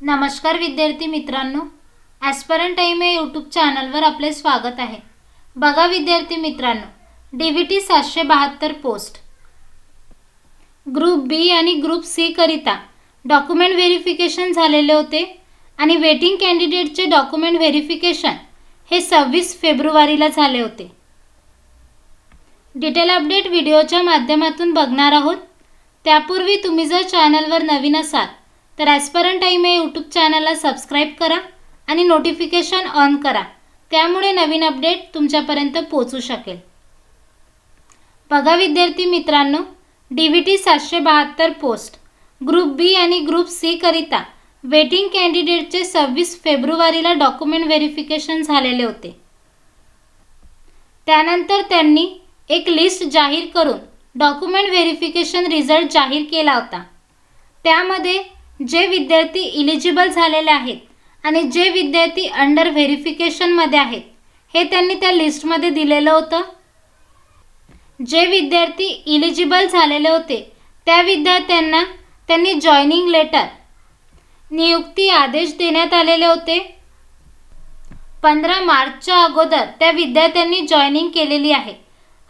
नमस्कार विद्यार्थी मित्रांनो. ॲस्परंट टाईम या यूट्यूब चॅनलवर आपले स्वागत आहे. बघा विद्यार्थी मित्रांनो डी व्ही टी सातशे बहात्तर पोस्ट ग्रुप बी आणि ग्रुप सीकरिता डॉक्युमेंट व्हेरिफिकेशन झालेले होते आणि वेटिंग कॅन्डिडेटचे डॉक्युमेंट व्हेरिफिकेशन हे सव्वीस फेब्रुवारीला झाले होते. डिटेल अपडेट व्हिडिओच्या माध्यमातून बघणार आहोत. त्यापूर्वी तुम्ही जर चॅनलवर नवीन असाल तर ॲस्परंट टाईम या यूट्यूब चॅनलला सबस्क्राईब करा आणि नोटिफिकेशन ऑन करा. त्यामुळे नवीन अपडेट तुमच्यापर्यंत पोचू शकेल. बघा विद्यार्थी मित्रांनो डी व्ही टी सातशे बहात्तर पोस्ट ग्रुप बी आणि ग्रुप सी करिता वेटिंग कॅन्डिडेटचे सव्वीस फेब्रुवारीला डॉक्युमेंट व्हेरिफिकेशन झालेले होते. त्यानंतर त्यांनी एक लिस्ट जाहीर करून डॉक्युमेंट व्हेरिफिकेशन रिझल्ट जाहीर केला होता. त्यामध्ये जे विद्यार्थी इलिजिबल झालेले आहेत आणि जे विद्यार्थी अंडर व्हेरिफिकेशनमध्ये आहेत हे त्यांनी त्या लिस्टमध्ये दिलेलं होतं. जे विद्यार्थी इलिजिबल झालेले होते त्या विद्यार्थ्यांना त्यांनी जॉईनिंग लेटर नियुक्ती आदेश देण्यात आलेले होते. पंधरा मार्चच्या अगोदर त्या विद्यार्थ्यांनी जॉईनिंग केलेली आहे.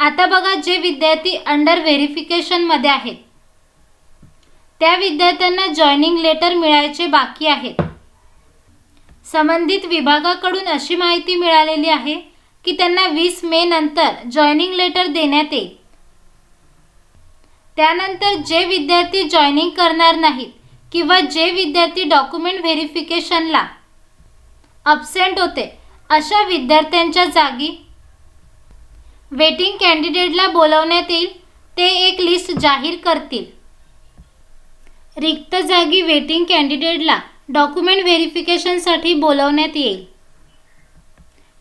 आता बघा जे विद्यार्थी अंडर व्हेरिफिकेशनमध्ये आहेत त्या विद्यार्थ्यांना जॉईनिंग लेटर मिळायचे बाकी आहेत. संबंधित विभागाकडून अशी माहिती मिळालेली आहे की त्यांना वीस मे नंतर जॉईनिंग लेटर देण्यात येईल. त्यानंतर जे विद्यार्थी जॉईनिंग करणार नाहीत किंवा जे विद्यार्थी डॉक्युमेंट व्हेरिफिकेशनला अब्सेंट होते अशा विद्यार्थ्यांच्या जागी वेटिंग कॅन्डिडेटला बोलवण्यात येईल. ते एक लिस्ट जाहीर करतील. रिक्त जागी वेटिंग कॅन्डिडेटला डॉक्युमेंट व्हेरिफिकेशनसाठी बोलवण्यात येईल.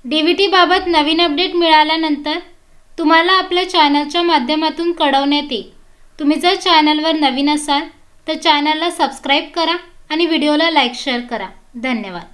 डी व्ही टीबाबत नवीन अपडेट मिळाल्यानंतर तुम्हाला आपल्या चॅनलच्या माध्यमातून कळवण्यात येईल. तुम्ही जर चॅनलवर नवीन असाल तर चॅनलला सबस्क्राईब करा आणि व्हिडिओला लाईक शेअर करा. धन्यवाद.